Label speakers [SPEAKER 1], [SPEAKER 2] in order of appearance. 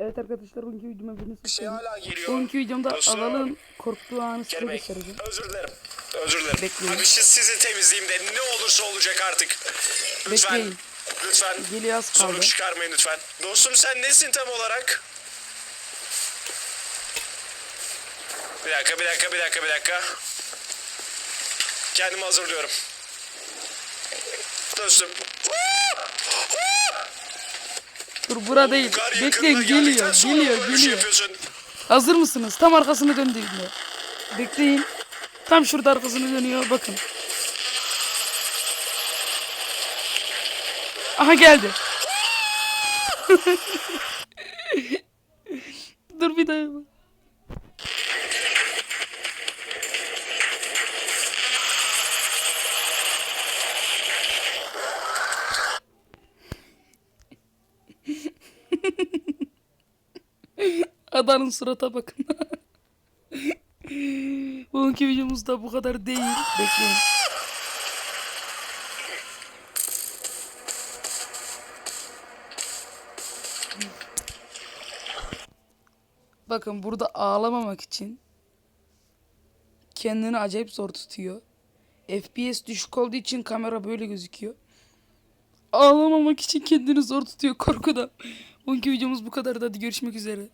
[SPEAKER 1] Evet arkadaşlar bugünkü videoma hepiniz hoş
[SPEAKER 2] şey hala geliyor.
[SPEAKER 1] Bugünkü videomda
[SPEAKER 2] Dostum.
[SPEAKER 1] Alal'ın korktuğu anı size
[SPEAKER 2] Bey,
[SPEAKER 1] göstereceğim.
[SPEAKER 2] özür dilerim. Özür dilerim.
[SPEAKER 1] Bekleyin.
[SPEAKER 2] Abi siz sizi temizleyeyim de ne olursa olacak artık. Lütfen.
[SPEAKER 1] Bekleyin.
[SPEAKER 2] Lütfen.
[SPEAKER 1] Geliyor az kaldı.
[SPEAKER 2] Zorluk çıkarmayın lütfen. Dostum sen nesin tam olarak? Bir dakika, bir dakika, bir dakika, bir dakika. Kendimi hazırlıyorum. Dostum.
[SPEAKER 1] Dur bura değil. Bekleyin geliyor geliyor
[SPEAKER 2] şey
[SPEAKER 1] geliyor. Hazır mısınız? Tam arkasını döndü şimdi. Bekleyin. Tam şurada arkasını dönüyor bakın. Aha geldi. Dur bir daha. Adanın surata bakın. Bugünkü videomuz da bu kadar değil. Bekleyin. Bakın burada ağlamamak için kendini acayip zor tutuyor. FPS düşük olduğu için kamera böyle gözüküyor. Ağlamamak için kendini zor tutuyor korkudan. Bugünkü videomuz bu kadar. Hadi görüşmek üzere.